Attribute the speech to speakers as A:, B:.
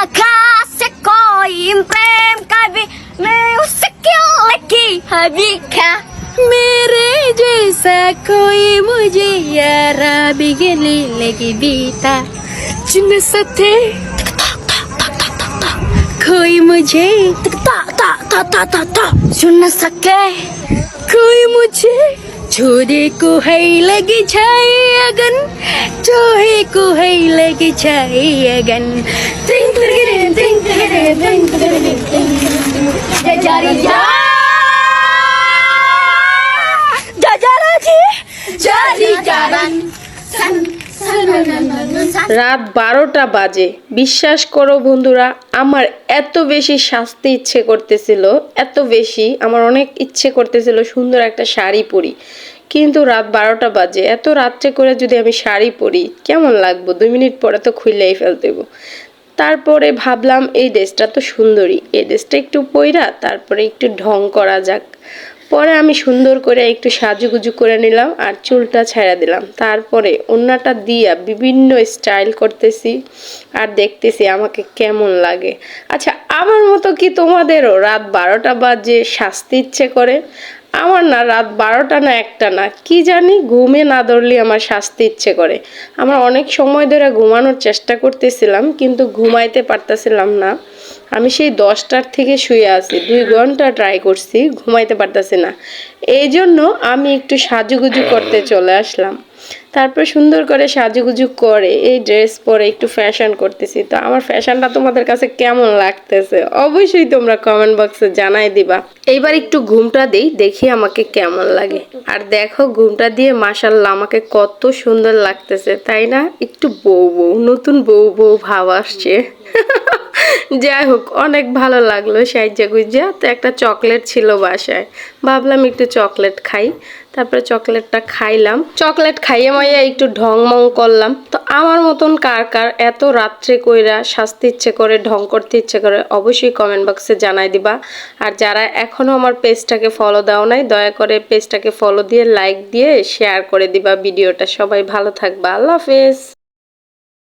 A: देखा से कोई प्रेम कभी मैं उससे क्यों लगी हबी क्या
B: मेरे जैसा कोई मुझे यारा बिगली लगी बीता जिन सथे कोई मुझे
A: ता ता ता ता ता ता सुन सके
B: कोई मुझे छोरे को है लगी छाई अगन चोहे को है लगी छाई अगन
C: রাত বারোটা বাজে। বিশ্বাস করো বন্ধুরা, আমার এত বেশি শাস্তি ইচ্ছে করতেছিল, এত বেশি আমার অনেক ইচ্ছে করতেছিল সুন্দর একটা শাড়ি পরি। কিন্তু রাত বারোটা বাজে, এত রাত্রে করে যদি আমি শাড়ি পরি, কেমন লাগবো? দুই মিনিট পরে তো খুললেই ফেলতে দেবো তারপরে ভাবলাম, এই ড্রেসটা তো সুন্দরী, এই ড্রেসটা একটু পইরা তারপরে একটু ঢং করা যাক। পরে আমি সুন্দর করে একটু সাজুগুজু করে নিলাম আর চুলটা ছেড়ে দিলাম। তারপরে ওড়নাটা দিয়া বিভিন্ন স্টাইল করতেছি আর দেখতেছি আমাকে কেমন লাগে। আচ্ছা আমার মতো কি তোমাদেরও রাত বারোটা বাজে শাস্তি ইচ্ছে করে? আমার না রাত বারোটা না একটা না, কি জানি ঘুমে না ধরলে আমার শাস্তি ইচ্ছে করে। আমার অনেক সময় ধরে ঘুমানোর চেষ্টা করতেছিলাম, কিন্তু ঘুমাইতে পারতেছিলাম না। আমি সেই দশটার থেকে শুয়ে আছি, দুই ঘণ্টা ট্রাই করছি, ঘুমাইতে পারতেছি না। এই জন্য আমি একটু সাজুগুজু করতে চলে আসলাম। তারপর সুন্দর করে সাজুগুজু করে, এই ড্রেস পরে একটু ফ্যাশন করতেছি। তো আমার ফ্যাশনটা তোমাদের কাছে কেমন লাগতেছে? অবশ্যই তোমরা কমেন্ট বক্সে জানাই দিবা। এইবার একটু ঘুমটা দেই, দেখি আমাকে কেমন লাগে। আর দেখো, ঘুমটা দিয়ে মাসাল্লাহ আমাকে কত সুন্দর লাগতেছে, তাই না? একটু বউ বউ, নতুন বউ বউ ভাব আসছে। যাই হোক, অনেক ভালো লাগল সাইজা গুজা। তো একটা চকলেট ছিল বাসায়। ভাবলাম একটু চকলেট খাই। তারপরে চকলেটটা খাইলাম। চকলেট খাইয়ে মাইয়া একটু ঢং মং করলাম। তো আমার মতন কার কার এত রাত্রে কইরা শাস্তি ইচ্ছে করে, ঢং করতে ইচ্ছে করে, অবশ্যই কমেন্ট বক্সে জানাই দিবা। আর যারা এখনও আমার পেজটাকে ফলো দাও নাই, দয়া করে পেজটাকে ফলো দিয়ে লাইক দিয়ে শেয়ার করে দিবা ভিডিওটা। সবাই ভালো থাকবা। আল্লাহ হাফেজ।